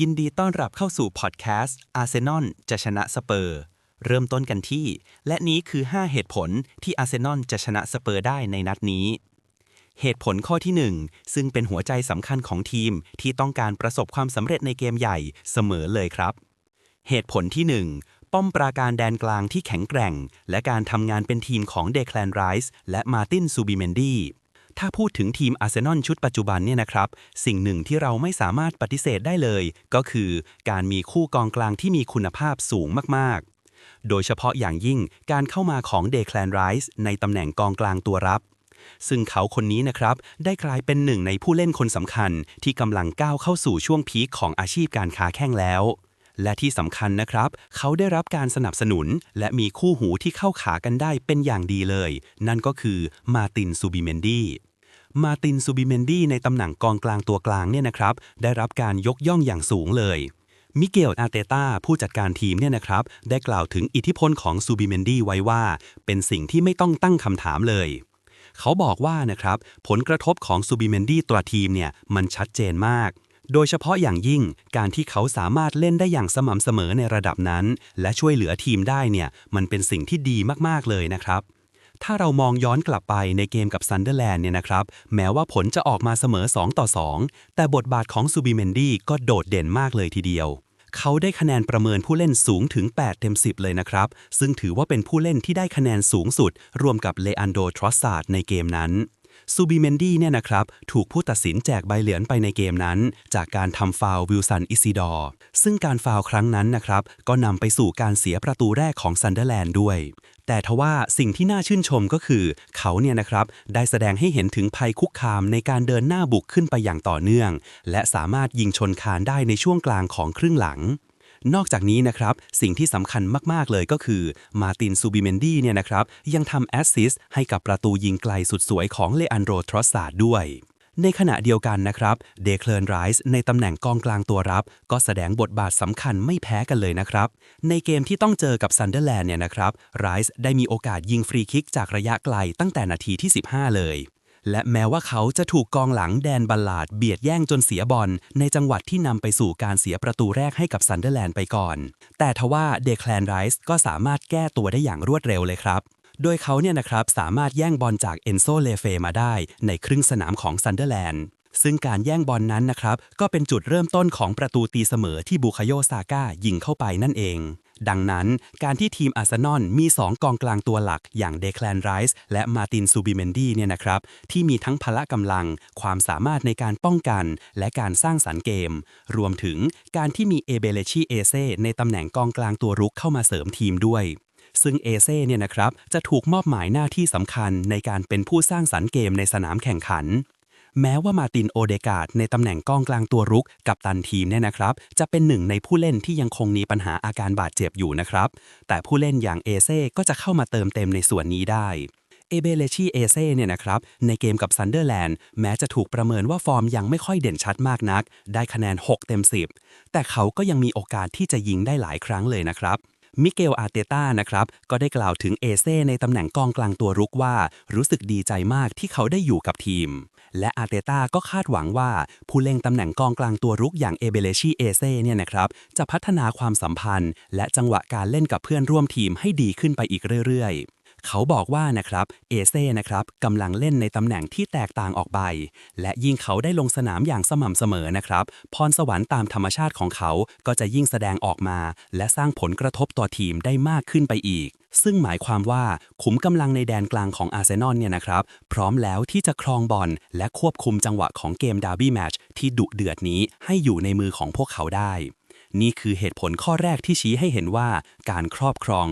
ยินดีต้อนรับเข้าสู่พอดแคสต์อาร์เซนอลจะชนะสเปอร์ เริ่มต้นกันที่ และนี้คือ 5 เหตุผลที่อาร์เซนอลจะชนะสเปอร์ได้ในนัดนี้ เหตุผลข้อที่ 1 ซึ่งเป็นหัวใจสำคัญของทีมที่ต้องการประสบความสำเร็จในเกมใหญ่เสมอเลยครับ เหตุผลที่ 1 ป้อมปราการแดนกลางที่แข็งแกร่ง และการทำงานเป็นทีมของเดคลนไรส์และมาร์ตินซูบิเมนดี ถ้าพูดถึงทีมอาร์เซนอลชุดปัจจุบันเนี่ยนะครับ สิ่งหนึ่งที่เราไม่สามารถปฏิเสธได้เลย ก็คือการมีคู่กองกลางที่มีคุณภาพสูงมากๆ โดยเฉพาะอย่างยิ่งการเข้ามาของเดคลนไรส์ในตำแหน่งกองกลางตัวรับ ซึ่งเขาคนนี้นะครับ ได้กลายเป็นหนึ่งในผู้เล่นคนสำคัญที่กำลังก้าวเข้าสู่ช่วงพีคของอาชีพการค้าแข้งแล้ว และที่สำคัญนะครับ เขาได้รับการสนับสนุน และมีคู่หูที่เข้าขากันได้เป็นอย่างดีเลย นั่นก็คือมาตินซูบิเมนดีมาตินซูบิเมนดีในตำแหน่งกองกลางตัวกลางเนี่ยนะครับ ได้รับการยกย่องอย่างสูงเลยมิเกลอาเตตาผู้จัดการทีมเนี่ยนะครับ ได้กล่าวถึงอิทธิพลของซูบิเมนดีไว้ว่า เป็นสิ่งที่ไม่ต้องตั้งคำถามเลย เขาบอกว่านะครับ ผลกระทบของซูบิเมนดีตัวทีมเนี่ยมันชัดเจนมาก โดยเฉพาะอย่างยิ่งการที่เขาสามารถเล่นได้อย่างสม่ำเสมอในระดับนั้น และช่วยเหลือทีมได้เนี่ยมันเป็นสิ่งที่ดีมากๆเลยนะครับถ้าเรามองย้อนกลับไปในเกมกับซันเดอร์แลนด์เนี่ยนะครับ แม้ว่าผลจะออกมาเสมอ 2 ต่อ 2 แต่บทบาทของซูบิเมนดีก็โดดเด่นมากเลยทีเดียว เขาได้คะแนนประเมินผู้เล่นสูงถึง 8 เต็ม 10 เลยนะครับ ซึ่งถือว่าเป็นผู้เล่นที่ได้คะแนนสูงสุด รวมกับเลอันโดทรอสซาร์ดในเกมนั้น ซูบิเมนดี้เนี่ยนะครับ ถูกผู้ตัดสินแจกใบเหลืองไปในเกมนั้น จากการทำฟาววิลสันอิซิดอร์ ซึ่งการฟาวครั้งนั้นนะครับ ก็นำไปสู่การเสียประตูแรกของซันเดอร์แลนด์ด้วย แต่ทว่าสิ่งที่น่าชื่นชมก็คือ เขาเนี่ยนะครับ ได้แสดงให้เห็นถึงภัยคุกคามในการเดินหน้าบุกขึ้นไปอย่างต่อเนื่อง และสามารถยิงชนคานได้ในช่วงกลางของครึ่งหลัง นอกจากนี้นะครับ สิ่งที่สำคัญมาก ๆ เลยก็คือมาตินซูบิเมนดีเนี่ยนะครับ ยังทำแอสซิสให้กับประตูยิงไกลสุดสวยของเลอันโดทรอสซาดด้วย ในขณะเดียวกันนะครับ เดคเลนไรส์ในตำแหน่งกองกลางตัวรับ ก็แสดงบทบาทสำคัญไม่แพ้กันเลยนะครับ ในเกมที่ต้องเจอกับซันเดอร์แลนด์เนี่ยนะครับไรส์ได้มีโอกาสยิงฟรีคิกจากระยะไกลตั้งแต่นาทีที่ 15 เลย และแม้ว่าเขาจะถูกกองหลังแดนบัลลาดเบียดแย่งจนเสียบอลในจังหวัดที่นำไปสู่การเสียประตูแรกให้กับซันเดอร์แลนด์ไปก่อน แต่ทว่าเดคลนไรส์ก็สามารถแก้ตัวได้อย่างรวดเร็วเลยครับ โดยเขาเนี่ยนะครับสามารถแย่งบอลจากเอนโซเลเฟมาได้ในครึ่งสนามของซันเดอร์แลนด์ซึ่งการแย่งบอลนนั้นนะครับ ก็เป็นจุดเริ่มต้นของประตูตีเสมอที่บูคโยซาก้ายิงเข้าไปนั่นเอง ดังนั้นการที่ทีมอาร์เซนอลมี 2 กองกลางตัวหลักอย่างเดคลนไรส์และมาตินซูบิเมนดีเนี่ยนะครับ ที่มีทั้งพละกำลัง ความสามารถในการป้องกัน และการสร้างสรรค์เกม รวมถึงการที่มีเอเบเลชีเอเซในตำแหน่งกองกลางตัวรุกเข้ามาเสริมทีมด้วยซึ่งเอเซ่เนี่ยนะครับจะถูกมอบหมายหน้าที่สำคัญในการเป็นผู้สร้างสรรค์เกมในสนามแข่งขัน แม้ว่ามาตินโอเดกาดในตำแหน่งกองกลางตัวรุกกับตันทีมเนี่ยนะครับ จะเป็นหนึ่งในผู้เล่นที่ยังคงมีปัญหาอาการบาดเจ็บอยู่นะครับ แต่ผู้เล่นอย่างเอเซ่ก็จะเข้ามาเติมเต็มในส่วนนี้ได้เอเบเลชีเอเซ่เนี่ยนะครับ ในเกมกับซันเดอร์แลนด์แม้จะถูกประเมินว่าฟอร์มยังไม่ค่อยเด่นชัดมากนัก ได้คะแนน 6 เต็ม 10 แต่เขาก็ยังมีโอกาสที่จะยิงได้หลายครั้งเลยนะครับ มิเกลอาเตต้านะครับ ก็ได้กล่าวถึงเอเซ่ในตำแหน่งกองกลางตัวรุกว่า รู้สึกดีใจมากที่เขาได้อยู่กับทีม และอาเตต้าก็คาดหวังว่า ผู้เล่นตำแหน่งกองกลางตัวรุกอย่างเอเบเลชีเอเซ่เนี่ยนะครับ จะพัฒนาความสัมพันธ์ และจังหวะการเล่นกับเพื่อนร่วมทีมให้ดีขึ้นไปอีกเรื่อยๆ เขาบอกว่านะครับเอเซ่นะครับกำลังเล่นในตำแหน่งที่แตกต่างออกไป และยิ่งเขาได้ลงสนามอย่างสม่ำเสมอนะครับพรสวรรค์ตามธรรมชาติของเขาก็จะยิ่งแสดงออกมา และสร้างผลกระทบต่อทีมได้มากขึ้นไปอีก ซึ่งหมายความว่าขุมกำลังในแดนกลางของอาร์เซนอลเนี่ยนะครับ พร้อมแล้วที่จะครองบอลและควบคุมจังหวะของเกมดาร์บี้แมชที่ดุเดือดนี้ให้อยู่ในมือของพวกเขาได้นี่คือเหตุผลข้อแรกที่ชี้ให้เห็นว่า การครอบครอง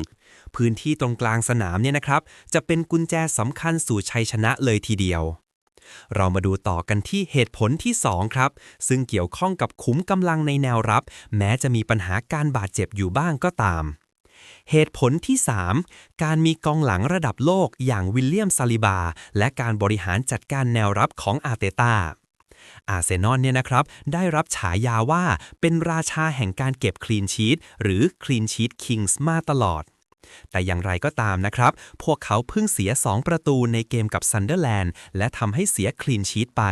พื้นที่ตรงกลางสนามเนี่ยนะครับ จะเป็นกุญแจสำคัญสู่ชัยชนะเลยทีเดียว เรามาดูต่อกันที่เหตุผลที่ 2 ครับ ซึ่งเกี่ยวข้องกับขุมกำลังในแนวรับ แม้จะมีปัญหาการบาดเจ็บอยู่บ้างก็ตาม เหตุผลที่ 3 การมีกองหลังระดับโลกอย่างวิลเลียมซาลิบา และการบริหารจัดการแนวรับของอาเตตาอาร์เซนอลเนี่ยนะครับ ได้รับฉายาว่าเป็นราชาแห่งการเก็บคลีนชีตหรือคลีนชีตคิงส์มาตลอด แต่อย่างไรก็ตามนะครับ พวกเขาเพิ่งเสีย 2 ประตูในเกมกับซันเดอร์แลนด์และทำให้เสียคลีนชีตไป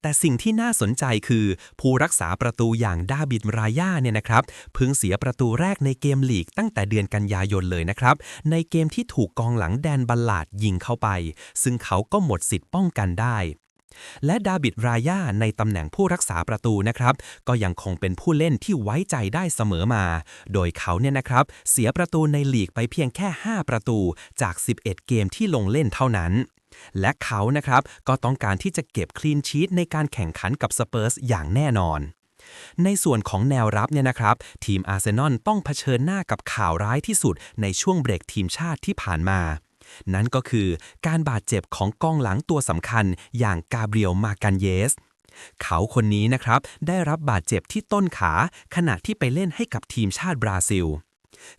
แต่สิ่งที่น่าสนใจคือ ผู้รักษาประตูอย่างดาบิดรายาเนี่ยนะครับเพิ่งเสียประตูแรกในเกมลีกตั้งแต่เดือนกันยายนเลยนะครับ ในเกมที่ถูกกองหลังแดนบัลลาดยิงเข้าไป ซึ่งเขาก็หมดสิทธิ์ป้องกันได้ และดาบิดรายาในตำแหน่งผู้รักษาประตูนะครับ ก็ยังคงเป็นผู้เล่นที่ไว้ใจได้เสมอมา โดยเขาเนี่ยนะครับ เสียประตูในลีกไปเพียงแค่ 5 ประตูจาก 11 เกมที่ลงเล่นเท่านั้น และเขานะครับก็ต้องการที่จะเก็บคลีนชีตในการแข่งขันกับสเปอร์สอย่างแน่นอนในส่วนของแนวรับเนี่ยนะครับ ทีมอาร์เซนอลต้องเผชิญหน้ากับข่าวร้ายที่สุดในช่วงเบรกทีมชาติที่ผ่านมา นั่นก็คือการบาดเจ็บของกองหลังตัวสำคัญอย่างกาเบรียลมากันเยส เขาคนนี้นะครับ ได้รับบาดเจ็บที่ต้นขาขณะที่ไปเล่นให้กับทีมชาติบราซิล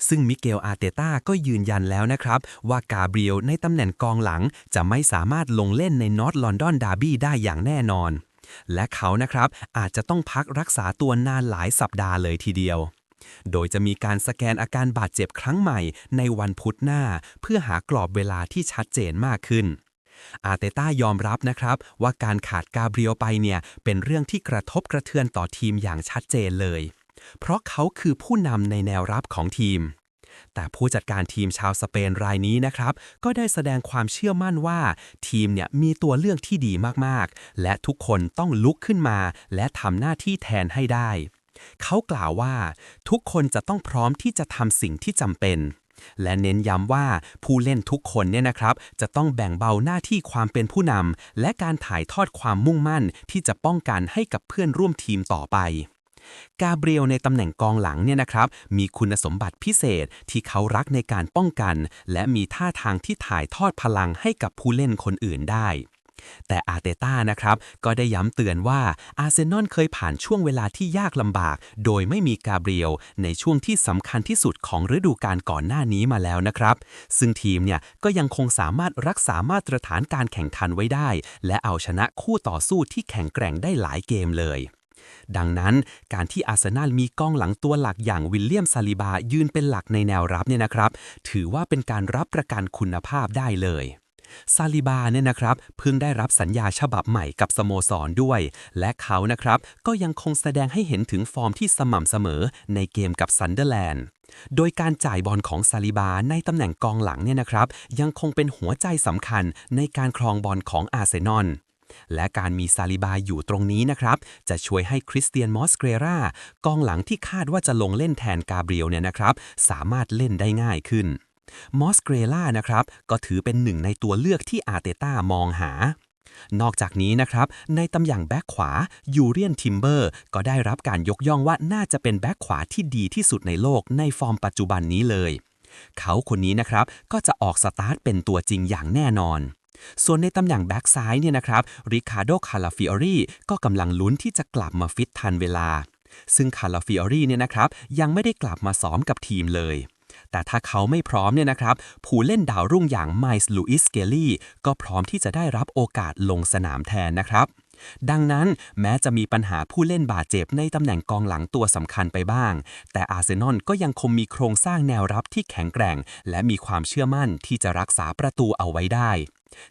ซึ่งมิเกลอารเตต้าก็ยืนยันแล้วนะครับ ว่ากาเบรียลในตำแหน่งกองหลังจะไม่สามารถลงเล่นในนอตลอนดอนดาร์บี้ได้อย่างแน่นอน และเขานะครับอาจจะต้องพักรักษาตัวนานหลายสัปดาห์เลยทีเดียว โดยจะมีการสแกนอาการบาดเจ็บครั้งใหม่ในวันพุธหน้า เพื่อหากรอบเวลาที่ชัดเจนมากขึ้น อาเตต้ายอมรับนะครับ ว่าการขาดกาเบรียลไปเนี่ยเป็นเรื่องที่กระทบกระเทือนต่อทีมอย่างชัดเจนเลย เพราะเขาคือผู้นำในแนวรับของทีมแต่ผู้จัดการทีมชาวสเปนรายนี้นะครับ ก็ได้แสดงความเชื่อมั่นว่า ทีมเนี่ยมีตัวเลือกที่ดีมากๆ และทุกคนต้องลุกขึ้นมา และทำหน้าที่แทนให้ได้ เขากล่าวว่า ทุกคนจะต้องพร้อมที่จะทำสิ่งที่จำเป็น และเน้นย้ำว่าผู้เล่นทุกคนเนี่ยนะครับ จะต้องแบ่งเบาหน้าที่ความเป็นผู้นำและการถ่ายทอดความมุ่งมั่นที่จะป้องกันให้กับเพื่อนร่วมทีมต่อไปกาเบรียลในตำแหน่งกองหลังเนี่ยนะครับ มีคุณสมบัติพิเศษที่เขารักในการป้องกัน และมีท่าทางที่ถ่ายทอดพลังให้กับผู้เล่นคนอื่นได้ แต่อาร์เตต้านะครับก็ได้ย้ำเตือนว่าอาร์เซนอลเคยผ่านช่วงเวลาที่ยากลำบาก โดยไม่มีกาเบรียลในช่วงที่สำคัญที่สุดของฤดูกาลก่อนหน้านี้มาแล้วนะครับ ซึ่งทีมเนี่ยก็ยังคงสามารถรักษามาตรฐานการแข่งขันไว้ได้ และเอาชนะคู่ต่อสู้ที่แข็งแกร่งได้หลายเกมเลยดังนั้นการที่อาร์เซนอลมีกองหลังตัวหลักอย่างวิลเลียมซาลิบายืนเป็นหลักในแนวรับเนี่ยนะครับ ถือว่าเป็นการรับประกันคุณภาพได้เลย ซาลิบาเนี่ยนะครับเพิ่งได้รับสัญญาฉบับใหม่กับสโมสรด้วย และเขานะครับก็ยังคงแสดงให้เห็นถึงฟอร์มที่สม่ำเสมอในเกมกับซันเดอร์แลนด์โดยการจ่ายบอลของซาลิบาในตำแหน่งกองหลังเนี่ยนะครับ ยังคงเป็นหัวใจสำคัญในการครองบอลของอาร์เซนอลและการมีซาลิบาอยู่ตรงนี้นะครับ จะช่วยให้คริสเตียนมอสเกรรากองหลังที่คาดว่าจะลงเล่นแทนกาเบรียลเนี่ยนะครับ สามารถเล่นได้ง่ายขึ้น มอสเกรล่านะครับก็ถือเป็นหนึ่งในตัวเลือกที่อาเตต้ามองหา นอกจากนี้นะครับ ในตำแหน่งแบ็คขวายูเรียนทิมเบอร์ก็ได้รับการยกย่องว่าน่าจะเป็นแบ็คขวาที่ดีที่สุดในโลกในฟอร์มปัจจุบันนี้เลย เขาคนนี้นะครับก็จะออกสตาร์ทเป็นตัวจริงอย่างแน่นอนส่วนในตำแหน่งแบ็กซ้ายเนี่ยนะครับริคาโดคาลาฟิออรีก็กำลังลุ้นที่จะกลับมาฟิตทันเวลา ซึ่งคาลาฟิออรีเนี่ยนะครับยังไม่ได้กลับมาซ้อมกับทีมเลย แต่ถ้าเขาไม่พร้อมเนี่ยนะครับ ผู้เล่นดาวรุ่งอย่างไมส์ลูอิสเกลลี่ก็พร้อมที่จะได้รับโอกาสลงสนามแทนนะครับดังนั้นแม้จะมีปัญหาผู้เล่นบาดเจ็บในตำแหน่งกองหลังตัวสำคัญไปบ้าง แต่อาร์เซนอลก็ยังคงมีโครงสร้างแนวรับที่แข็งแกร่ง และมีความเชื่อมั่นที่จะรักษาประตูเอาไว้ได้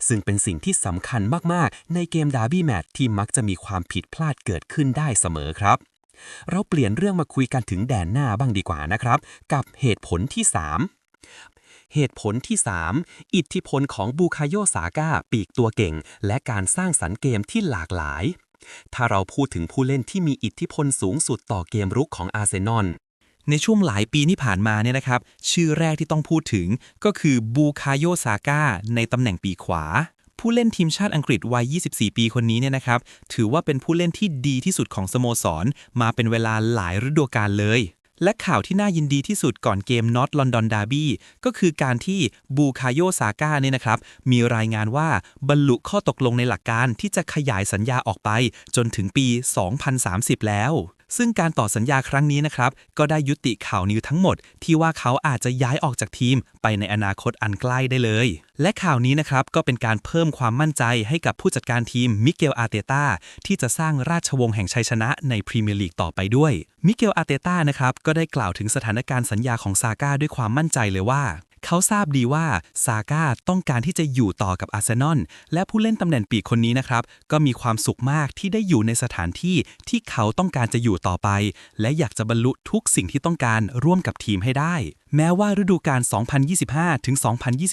ซึ่งเป็นสิ่งที่สำคัญมาก ๆ ในเกมดาร์บี้แมตช์ที่มักจะมีความผิดพลาดเกิดขึ้นได้เสมอครับ เราเปลี่ยนเรื่องมาคุยกันถึงแดนหน้าบ้างดีกว่านะครับ กับเหตุผลที่ 3 เหตุผลที่ 3 อิทธิพลของบูคาโยซาก้าปีกตัวเก่ง และการสร้างสรรค์เกมที่หลากหลาย ถ้าเราพูดถึงผู้เล่นที่มีอิทธิพลสูงสุดต่อเกมรุกของอาร์เซนอลในช่วงหลายปีที่ผ่านมาเนี่ยนะครับ ชื่อแรกที่ต้องพูดถึงก็คือบูคาโยซาก้าในตำแหน่งปีกขวา ผู้เล่นทีมชาติอังกฤษวัย 24 ปีคนนี้เนี่ยนะครับ ถือว่าเป็นผู้เล่นที่ดีที่สุดของสโมสร มาเป็นเวลาหลายฤดูกาลเลยและข่าวที่น่ายินดีที่สุดก่อนเกมน็อตลอนดอนดาร์บี้ก็คือการที่บูคาโยซาก้าเนี่ยนะครับ มีรายงานว่าบรรลุข้อตกลงในหลักการที่จะขยายสัญญาออกไปจนถึงปี 2030 แล้ว ซึ่งการต่อสัญญาครั้งนี้นะครับ ก็ได้ยุติข่าวนิวทั้งหมด ที่ว่าเขาอาจจะย้ายออกจากทีม ไปในอนาคตอันใกล้ได้เลย และข่าวนี้นะครับก็เป็นการเพิ่มความมั่นใจให้กับผู้จัดการทีมมิเกลอารเตต้าที่จะสร้างราชวงศ์แห่งชัยชนะในพรีเมียร์ลีกต่อไปด้วยมิเกลอารเตต้านะครับก็ได้กล่าวถึงสถานการณ์สัญญาของซาก้าด้วยความมั่นใจเลยว่า เขาทราบดีว่าซาก้าต้องการที่จะอยู่ต่อกับอาร์เซนอลและผู้เล่นตำแหน่งปีกคนนี้นะครับ ก็มีความสุขมากที่ได้อยู่ในสถานที่ที่เขาต้องการจะอยู่ต่อไป และอยากจะบรรลุทุกสิ่งที่ต้องการร่วมกับทีมให้ได้แม้ว่าฤดูกาล 2025 ถึง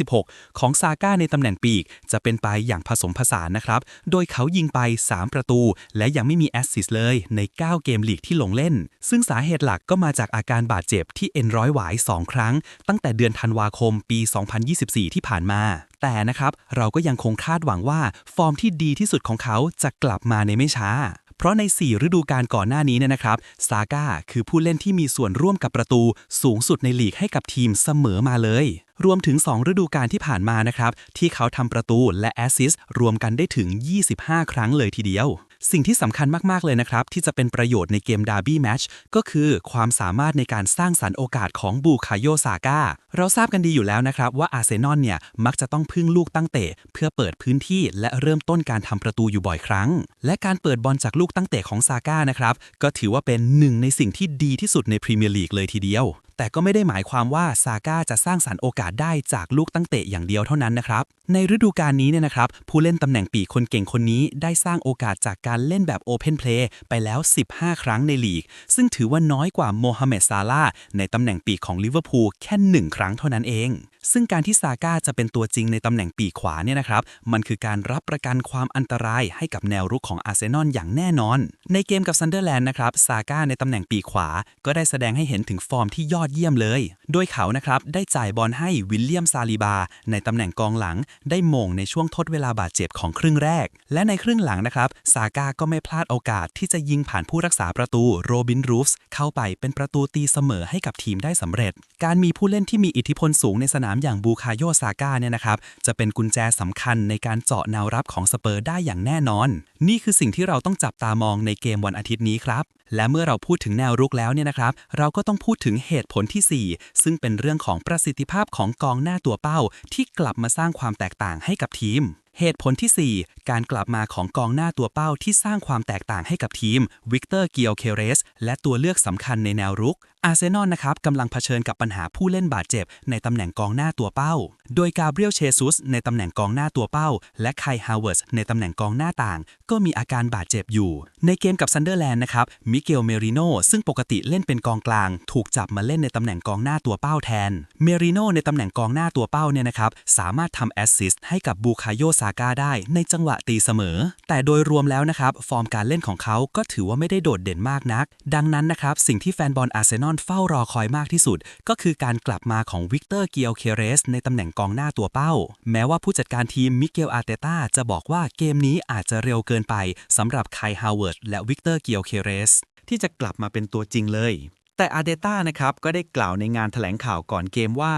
2026 ของซาก้าในตำแหน่งปีก จะเป็นไปอย่างผสมผสานนะครับ โดยเขายิงไป 3 ประตู และยังไม่มีแอสซิสเลยใน 9 เกมลีกที่ลงเล่น ซึ่งสาเหตุหลักก็มาจากอาการบาดเจ็บที่เอ็นร้อยหวาย 2 ครั้ง ตั้งแต่เดือนธันวาคมปี 2024 ที่ผ่านมาแต่นะครับ เราก็ยังคงคาดหวังว่า ฟอร์มที่ดีที่สุดของเขาจะกลับมาในไม่ช้า เพราะใน 4 ฤดูกาลก่อนหน้านี้เนี่ยนะครับ ซาก้าคือผู้เล่นที่มีส่วนร่วมกับประตูสูงสุดในลีกให้กับทีมเสมอมาเลย รวมถึง 2 ฤดูกาลที่ผ่านมานะครับ ที่เขาทำประตูและแอสซิสต์รวมกันได้ถึง 25 ครั้งเลยทีเดียว สิ่งที่สำคัญมาก ๆ เลยนะครับ ที่จะเป็นประโยชน์ในเกมดาร์บี้แมชก็คือความสามารถในการสร้างสรรค์โอกาสของบูคาโยซาก้าเราทราบกันดีอยู่แล้วนะครับ ว่าอาร์เซนอลเนี่ย มักจะต้องพึ่งลูกตั้งเตะ เพื่อเปิดพื้นที่และเริ่มต้นการทำประตูอยู่บ่อยครั้ง และการเปิดบอลจากลูกตั้งเตะของซาก้านะครับก็ถือว่าเป็นหนึ่งในสิ่งที่ดีที่สุดในพรีเมียร์ลีกเลยทีเดียว แต่ก็ไม่ได้หมายความว่าซาก้าจะสร้างสรรค์โอกาสได้จากลูกตั้งเตะอย่างเดียวเท่านั้นนะครับ ในฤดูกาลนี้เนี่ยนะครับ ผู้เล่นตำแหน่งปีกคนเก่งคนนี้ได้สร้างโอกาสจากการเล่นแบบโอเพนเพลย์ไปแล้ว 15 ครั้งในลีก ซึ่งถือว่าน้อยกว่าโมฮัมเหม็ดซาลาในตำแหน่งปีกของลิเวอร์พูลแค่ 1 ครั้งเท่านั้นเอง ซึ่งการที่ซาก้าจะเป็นตัวจริงในตำแหน่งปีกขวาเนี่ยนะครับ มันคือการรับประกันความอันตรายให้กับแนวรุกของอาร์เซนอลอย่างแน่นอน ในเกมกับซันเดอร์แลนด์นะครับ ซาก้าในตำแหน่งปีกขวา ก็ได้แสดงให้เห็นถึงฟอร์มที่ยอดเยี่ยมเลย โดยเขานะครับได้จ่ายบอลให้วิลเลียมซาลิบา ในตำแหน่งกองหลัง ได้มงในช่วงทดเวลาบาดเจ็บของครึ่งแรก และในครึ่งหลังนะครับ ซาก้าก็ไม่พลาดโอกาสที่จะยิงผ่านผู้รักษาประตูโรบินรูฟส์เข้าไปเป็นประตูตีเสมอให้กับทีมได้สำเร็จ การมีผู้เล่นที่มีอิทธิพลสูงในสนามอย่างบูคาโยซาก้าเนี่ยนะครับ จะเป็นกุญแจสำคัญในการเจาะแนวรับของสเปอร์ได้อย่างแน่นอน นี่คือสิ่งที่เราต้องจับตามองในเกมวันอาทิตย์นี้ครับ และเมื่อเราพูดถึงแนวรุกแล้วเนี่ยนะครับ เราก็ต้องพูดถึงเหตุผลที่ 4 ซึ่งเป็นเรื่องของประสิทธิภาพของกองหน้าตัวเป้า ที่กลับมาสร้างความแตกต่างให้กับทีมเหตุผลที่ 4 การกลับมาของกองหน้าตัวเป้าที่สร้างความแตกต่างให้กับทีม วิกเตอร์เกียวเคเรส และตัวเลือกสำคัญในแนวรุก อาร์เซนอลนะครับกำลังเผชิญกับปัญหาผู้เล่นบาดเจ็บ ในตำแหน่งกองหน้าตัวเป้า โดยกาเบรียลเชซุสในตำแหน่งกองหน้าตัวเป้า และไคฮาวเวิร์สในตำแหน่งกองหน้าต่าง ก็มีอาการบาดเจ็บอยู่ ในเกมกับซันเดอร์แลนด์นะครับมิเกลเมริโนซึ่งปกติเล่นเป็นกองกลาง ถูกจับมาเล่นในตำแหน่งกองหน้าตัวเป้าแทน เมริโนในตำแหน่งกองหน้าตัวเป้าเนี่ยนะครับสามารถทำแอสซิสต์ให้กับบูคาโยซาก้าได้ในจังหวะตีเสมอ แต่โดยรวมแล้วนะครับฟอร์มการเล่นของเขาก็ถือว่าไม่ได้โดดเด่นมากนัก ดังนั้นนะครับสิ่งที่แฟนบอลอาร์เซนอลเฝ้ารอคอยมากที่สุด ก็คือการกลับมาของวิกเตอร์เกียวเคเรส ในตำแหน่งกองหน้าตัวเป้า แม้ว่าผู้จัดการทีมมิเกลอาร์เตตาจะบอกว่าเกมนี้อาจจะเร็วเกินไปสำหรับไคฮาวเวิร์ดและวิกเตอร์เกียวเคเรส ที่จะกลับมาเป็นตัวจริงเลยแต่อาเดต้านะครับ ก็ได้กล่าวในงานแถลงข่าวก่อนเกมว่า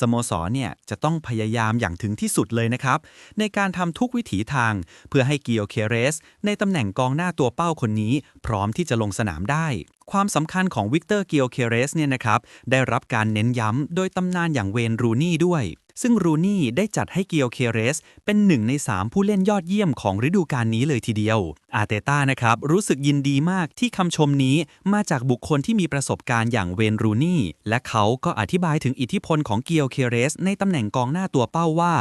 สโมสรเนี่ย จะต้องพยายามอย่างถึงที่สุดเลยนะครับ ในการทำทุกวิถีทาง เพื่อให้เกียวเคเรส ในตำแหน่งกองหน้าตัวเป้าคนนี้ พร้อมที่จะลงสนามได้ความสำคัญของวิกเตอร์เกียวเคเรสเนี่ยนะครับ ได้รับการเน้นย้ำโดยตำนานอย่างเวนรูนี่ด้วย ซึ่งรูนี่ได้จัดให้เกียวเคเรส เป็นหนึ่งใน 3 ผู้เล่นยอดเยี่ยมของฤดูกาลนี้เลยทีเดียว อาเตต้านะครับ รู้สึกยินดีมากที่คำชมนี้มาจากบุคคลที่มีประสบการณ์อย่างเวนรูนี่ และเขาก็อธิบายถึงอิทธิพลของเกียวเคเรส ในตำแหน่งกองหน้าตัวเป้าว่า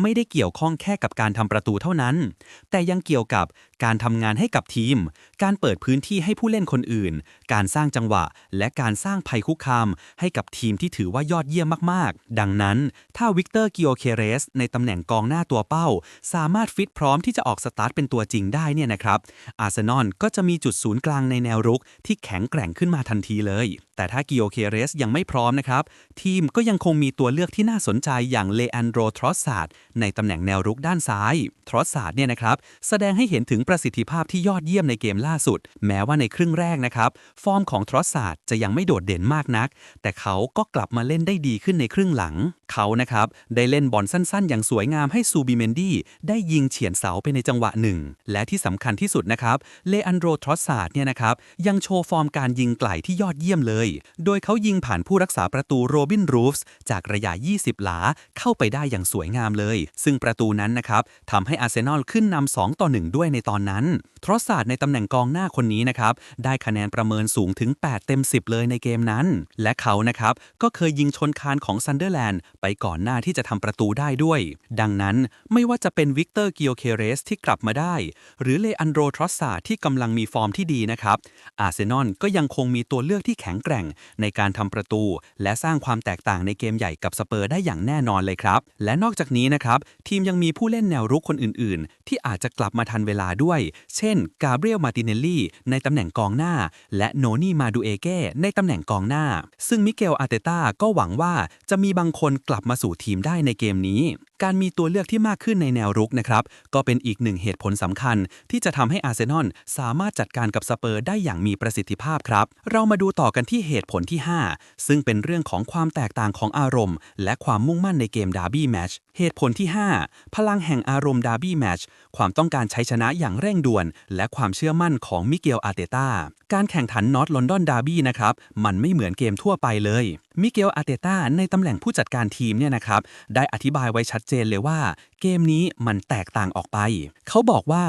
ไม่ได้เกี่ยวข้องแค่กับการทำประตูเท่านั้น แต่ยังเกี่ยวกับการทำงานให้กับทีม การเปิดพื้นที่ให้ผู้เล่นคนอื่นการสร้างจังหวะ และการสร้างภัยคุกคาม ให้กับทีมที่ถือว่ายอดเยี่ยมมากๆ ดังนั้น ถ้าวิกเตอร์กิโอเคเรส ในตำแหน่งกองหน้าตัวเป้า สามารถฟิตพร้อมที่จะออกสตาร์ทเป็นตัวจริงได้เนี่ยนะครับอาร์เซนอลก็จะมีจุดศูนย์กลางในแนวรุกที่แข็งแกร่งขึ้นมาทันทีเลย แต่ถ้ากิโอเคเรสยังไม่พร้อมนะครับ ทีมก็ยังคงมีตัวเลือกที่น่าสนใจอย่างเลอันโดรทรอสซาดในตำแหน่งแนวรุกด้านซ้าย ทรอสซาดเนี่ยนะครับ แสดงให้เห็นถึงประสิทธิภาพที่ยอดเยี่ยมในเกมล่าสุด แม้ว่าในครึ่งแรกนะครับ ฟอร์มของทรอสซาดจะยังไม่โดดเด่นมากนัก แต่เขาก็กลับมาเล่นได้ดีขึ้นในครึ่งหลัง เขานะครับได้เล่นบอลสั้น ๆ อย่างสวยงามให้ซูบิเมนดี้ได้ยิงเฉียนเสาไปในจังหวะหนึ่งและที่สำคัญที่สุดนะครับเลอันโดรทรอสซาดเนี่ยนะครับยังโชว์ฟอร์มการยิงไกลที่ยอดเยี่ยมเลยโดยเขายิงผ่านผู้รักษาประตูโรบินรูฟส์จากระยะ 20 หลาเข้าไปได้อย่างสวยงามเลย ซึ่งประตูนั้นนะครับทำให้อาร์เซนอลขึ้นนำ2ต่อ1ด้วยในตอนนั้นทรอสซาดในตำแหน่งกองหน้าคนนี้นะครับ ได้คะแนนประเมินสูงถึง 8 เต็ม 10 เลยในเกมนั้น และเขานะครับ ก็เคยยิงชนคานของซันเดอร์แลนด์ไปก่อนหน้าที่จะทำประตูได้ด้วย ดังนั้นไม่ว่าจะเป็นวิกเตอร์กิโอเคเรสที่กลับมาได้ หรือเลอันโดทรอสซาดที่กำลังมีฟอร์มที่ดีนะครับ อาร์เซนอลก็ยังคงมีตัวเลือกที่แข็งแกร่ง ในการทำประตู และสร้างความแตกต่างในเกมใหญ่กับสเปอร์ได้อย่างแน่นอนเลยครับ และนอกจากนี้นะครับทีมยังมีผู้เล่นแนวรุกคนอื่น ๆ ที่อาจจะกลับมาทันเวลาด้วย เช่นกาเบรียล มาติเนลลี่ ในตำแหน่งกองหน้า และโนนี่ มาดูเอเก้ ในตำแหน่งกองหน้า ซึ่งมิเกล อาร์เตต้า ก็หวังว่าจะมีบางคนกลับมาสู่ทีมได้ในเกมนี้ การมีตัวเลือกที่มากขึ้นในแนวรุกนะครับ ก็เป็นอีกหนึ่งเหตุผลสำคัญ ที่จะทำให้อาร์เซนอลสามารถจัดการกับสเปอร์ได้อย่างมีประสิทธิภาพครับ เรามาดูต่อกันที่เหตุผลที่ 5 ซึ่งเป็นเรื่องของความแตกต่างของอารมณ์ และความมุ่งมั่นในเกมดาร์บี้แมชเหตุผลที่ 5 พลังแห่งอารมณ์ดาร์บี้แมชความต้องการใช้ชนะอย่างเร่งด่วน และความเชื่อมั่นของมิเกลอาร์เตต้าการแข่งขันนอตลอนดอนดาร์บี้นะครับมันไม่เหมือนเกมทั่วไปเลยมิเกลอาร์เตต้าในตำแหน่งผู้จัดการทีมเนี่ยนะครับได้อธิบายไว้ชัดเจนเลยว่า เกมนี้มันแตกต่างออกไป เขาบอกว่า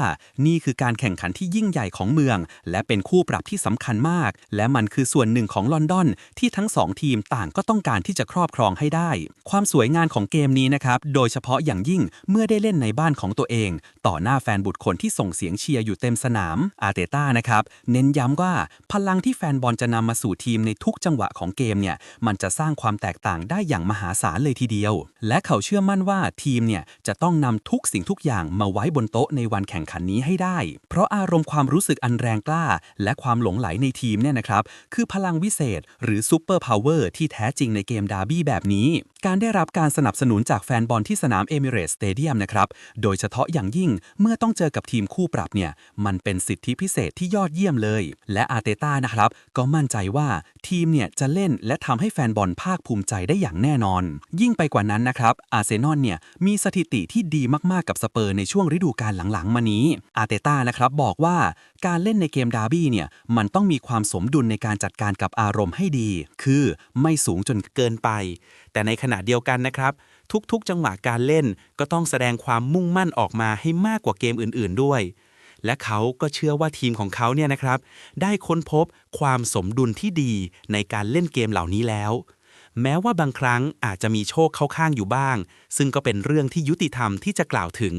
นี่คือการแข่งขันที่ยิ่งใหญ่ของเมือง และเป็นคู่ปรับที่สำคัญมาก และมันคือส่วนหนึ่งของลอนดอน ที่ทั้งสองทีมต่างก็ต้องการที่จะครอบครองให้ได้ ความสวยงามของเกมนี้นะครับ โดยเฉพาะอย่างยิ่งเมื่อได้เล่นในบ้านของตัวเอง ต่อหน้าแฟนบุตรคนที่ส่งเสียงเชียร์อยู่เต็มสนาม อาร์เตต้านะครับ เน้นย้ำว่าพลังที่แฟนบอลจะนำมาสู่ทีมในทุกจังหวะของเกมเนี่ย มันจะสร้างความแตกต่างได้อย่างมหาศาลเลยทีเดียว และเขาเชื่อมั่นว่าทีมเนี่ยจะต้องนำทุกสิ่งทุกอย่างมาไว้บนโต๊ะในวันแข่งขันนี้ให้ได้ เพราะอารมณ์ความรู้สึกอันแรงกล้า และความหลงไหลในทีมเนี่ยนะครับ คือพลังวิเศษ หรือซูเปอร์พาวเวอร์ที่แท้จริงในเกมดาร์บี้แบบนี้ การได้รับการสนับสนุนจากแฟนบอลที่สนามเอมิเรตสเตเดียมนะครับ โดยเฉพาะอย่างยิ่งเมื่อต้องเจอกับทีมคู่ปรับเนี่ยมันเป็นสิทธิพิเศษที่ยอดเยี่ยมเลย และอาร์เตต้านะครับก็มั่นใจว่าทีมเนี่ยจะเล่นและทำให้แฟนบอลภาคภูมิใจได้อย่างแน่นอน ยิ่งไปกว่านั้นนะครับอาร์เซนอลเนี่ยมีสถิติที่ดีมากๆกับสเปอร์ในช่วงฤดูกาลหลังๆ มานี้ อาเตต้านะครับบอกว่าการเล่นในเกมดาร์บี้เนี่ยมันต้องมีความสมดุลในการจัดการกับอารมณ์ให้ดี คือไม่สูงจนเกินไป แต่ในขณะเดียวกันนะครับทุกๆ จังหวะการเล่นก็ต้องแสดงความมุ่งมั่นออกมาให้มากกว่าเกมอื่น ๆ ด้วย และเขาก็เชื่อว่าทีมของเขาเนี่ยนะครับ ได้ค้นพบความสมดุลที่ดีในการเล่นเกมเหล่านี้แล้ว แม้ว่าบางครั้งอาจจะมีโชคเข้าข้างอยู่บ้าง ซึ่งก็เป็นเรื่องที่ยุติธรรมที่จะกล่าวถึง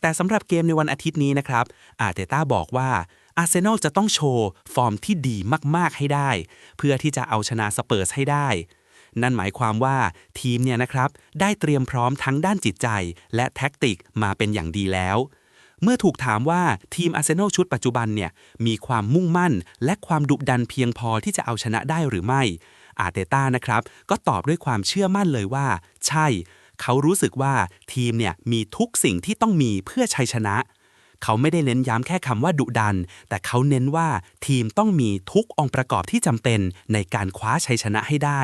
แต่สำหรับเกมในวันอาทิตย์นี้นะครับ อาเตต้าบอกว่าอาร์เซนอลจะต้องโชว์ฟอร์มที่ดีมาก ๆ ให้ได้ เพื่อที่จะเอาชนะสเปอร์สให้ได้ นั่นหมายความว่าทีมเนี่ยนะครับ ได้เตรียมพร้อมทั้งด้านจิตใจ และแท็กติกมาเป็นอย่างดีแล้ว เมื่อถูกถามว่าทีมอาร์เซนอลชุดปัจจุบันเนี่ยมีความมุ่งมั่น และความดุดันเพียงพอที่จะเอาชนะได้หรือไม่ อาร์เตต้านะครับ ก็ตอบด้วยความเชื่อมั่นเลยว่า ใช่ เขารู้สึกว่าทีมเนี่ยมีทุกสิ่งที่ต้องมีเพื่อชัยชนะ เขาไม่ได้เน้นย้ำแค่คำว่าดุดัน แต่เขาเน้นว่าทีมต้องมีทุกองค์ประกอบที่จำเป็นในการคว้าชัยชนะให้ได้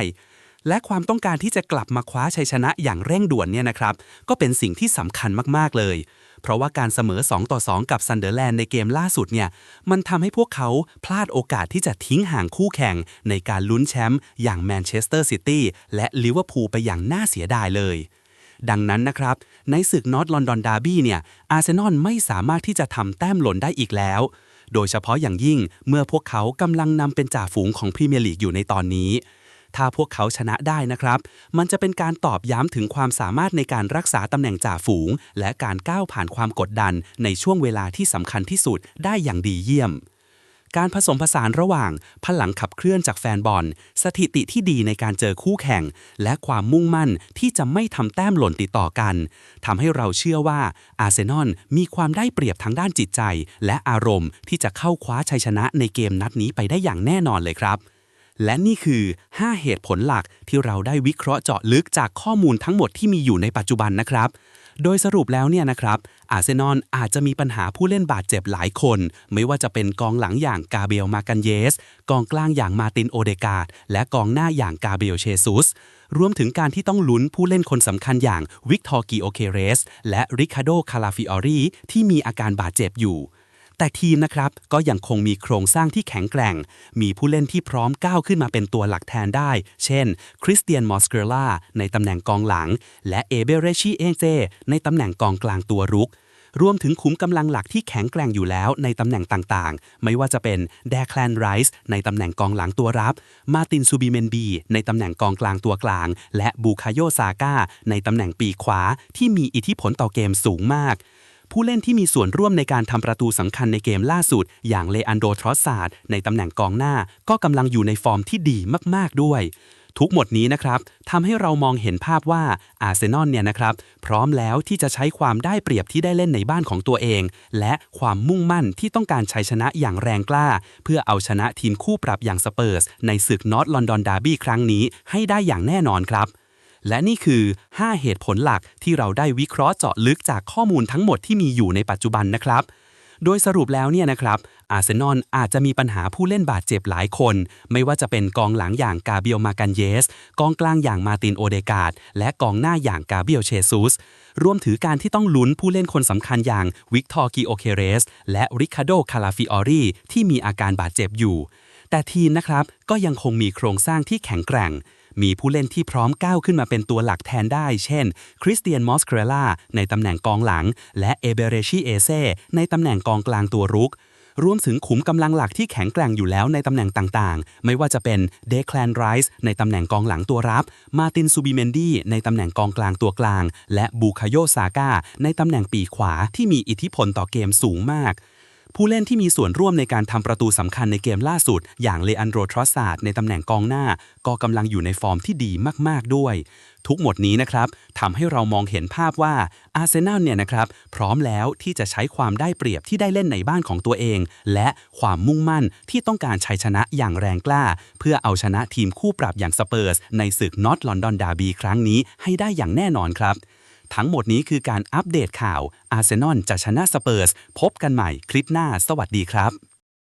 และความต้องการที่จะกลับมาคว้าชัยชนะอย่างเร่งด่วนเนี่ยนะครับ ก็เป็นสิ่งที่สำคัญมาก ๆ เลย เพราะว่าการเสมอ 2 ต่อ 2 กับซันเดอร์แลนด์ในเกมล่าสุดเนี่ย มันทำให้พวกเขาพลาดโอกาสที่จะทิ้งห่างคู่แข่ง ในการลุ้นแชมป์อย่างแมนเชสเตอร์ซิตี้และลิเวอร์พูลไปอย่างน่าเสียดายเลยดังนั้นนะครับ ในศึกนอตลอนดอนดาร์บี้เนี่ย อาร์เซนอลไม่สามารถที่จะทำแต้มหล่นได้อีกแล้ว โดยเฉพาะอย่างยิ่งเมื่อพวกเขากำลังนำเป็นจ่าฝูงของพรีเมียร์ลีกอยู่ในตอนนี้ ถ้าพวกเขาชนะได้นะครับ มันจะเป็นการตอบย้ำถึงความสามารถในการรักษาตำแหน่งจ่าฝูง และการก้าวผ่านความกดดันในช่วงเวลาที่สำคัญที่สุดได้อย่างดีเยี่ยมการผสมผสานระหว่าง พลังขับเคลื่อนจากแฟนบอล สถิติที่ดีในการเจอคู่แข่ง และความมุ่งมั่นที่จะไม่ทำแต้มหล่นติดต่อกันทำให้เราเชื่อว่าอาร์เซนอลมีความได้เปรียบทางด้านจิตใจ และอารมณ์ที่จะเข้าคว้าชัยชนะในเกมนัดนี้ไปได้อย่างแน่นอนเลยครับ และนี่คือ 5 เหตุผลหลักที่เราได้วิเคราะห์เจาะลึกจากข้อมูลทั้งหมดที่มีอยู่ในปัจจุบันนะครับ โดยสรุปแล้วเนี่ยนะครับ อาร์เซนอลอาจจะมีปัญหาผู้เล่นบาดเจ็บหลายคน ไม่ว่าจะเป็นกองหลังอย่างกาเบลมากันเยส กองกลางอย่างมาตินโอเดกาดและกองหน้าอย่างกาเบลเชซุส รวมถึงการที่ต้องลุ้นผู้เล่นคนสำคัญอย่างวิกตอร์กิโอเคเรส และริคาโดคาลาฟิออรีที่มีอาการบาดเจ็บอยู่ แต่ทีมนะครับก็ยังคงมีโครงสร้างที่แข็งแกร่ง มีผู้เล่นที่พร้อมก้าวขึ้นมาเป็นตัวหลักแทนได้ เช่น คริสเตียนมอสเกล่าในตำแหน่งกองหลัง และเอเบเรชิเอเจในตำแหน่งกองกลางตัวรุก รวมถึงขุมกำลังหลักที่แข็งแกร่งอยู่แล้วในตำแหน่งต่างๆ ไม่ว่าจะเป็นแดคลนไรส์ในตำแหน่งกองหลังตัวรับ มาตินซูบิเมนบี ในตำแหน่งกองกลางตัวกลาง และบูคาโยซาก้าในตำแหน่งปีขวาที่มีอิทธิพลต่อเกมสูงมาก ผู้เล่นที่มีส่วนร่วมในการทำประตูสำคัญในเกมล่าสุด อย่างเลอันโดทรอสซาร์ดในตำแหน่งกองหน้า ก็กำลังอยู่ในฟอร์มที่ดีมากๆด้วย ทุกหมดนี้นะครับทำให้เรามองเห็นภาพว่าอาร์เซนอลเนี่ยนะครับ พร้อมแล้วที่จะใช้ความได้เปรียบที่ได้เล่นในบ้านของตัวเอง และความมุ่งมั่นที่ต้องการชัยชนะอย่างแรงกล้า เพื่อเอาชนะทีมคู่ปรับอย่างสเปอร์สในศึกนอตลอนดอนดาร์บี้ครั้งนี้ให้ได้อย่างแน่นอนครับ และนี่คือ 5 เหตุผลหลักที่เราได้วิเคราะห์เจาะลึกจากข้อมูลทั้งหมดที่มีอยู่ในปัจจุบันนะครับ โดยสรุปแล้วเนี่ยนะครับ อาร์เซนอลอาจจะมีปัญหาผู้เล่นบาดเจ็บหลายคน ไม่ว่าจะเป็นกองหลังอย่างกาเบียลมากันเยส กองกลางอย่างมาตินโอเดกาด และกองหน้าอย่างกาเบียลเชซุส รวมถึงการที่ต้องลุ้นผู้เล่นคนสำคัญอย่างวิกตอร์กิโอเคเรส และริคาโดคาลาฟิออรีที่มีอาการบาดเจ็บอยู่ แต่ทีมนะครับก็ยังคงมีโครงสร้างที่แข็งแกร่ง มีผู้เล่นที่พร้อมก้าวขึ้นมาเป็นตัวหลักแทนได้ เช่น คริสเตียนมอสเครล่าในตำแหน่งกองหลัง และเอเบเรชิเอเซในตำแหน่งกองกลางตัวรุก รวมถึงขุมกำลังหลักที่แข็งแกร่งอยู่แล้วในตำแหน่งต่างๆ ไม่ว่าจะเป็นเดคแลนไรส์ในตำแหน่งกองหลังตัวรับ มาตินซูบิเมนดีในตำแหน่งกองกลางตัวกลาง และบูคาโยซาก้าในตำแหน่งปีกขวาที่มีอิทธิพลต่อเกมสูงมาก ผู้เล่นที่มีส่วนร่วมในการทำประตูสำคัญในเกมล่าสุด อย่างเลอันโดรทรอสซาดในตำแหน่งกองหน้า ก็กำลังอยู่ในฟอร์มที่ดีมาก ๆ ด้วย ทุกหมดนี้นะครับทำให้เรามองเห็นภาพว่าอาร์เซนอลเนี่ยนะครับ พร้อมแล้วที่จะใช้ความได้เปรียบที่ได้เล่นในบ้านของตัวเอง และความมุ่งมั่นที่ต้องการชัยชนะอย่างแรงกล้า เพื่อเอาชนะทีมคู่ปรับอย่างสเปอร์สในศึกนอตลอนดอนดาร์บีครั้งนี้ให้ได้อย่างแน่นอนครับ ทั้งหมดนี้คือการอัปเดตข่าวอาร์เซนอลจะชนะสเปอร์ส พบกันใหม่คลิปหน้า สวัสดีครับ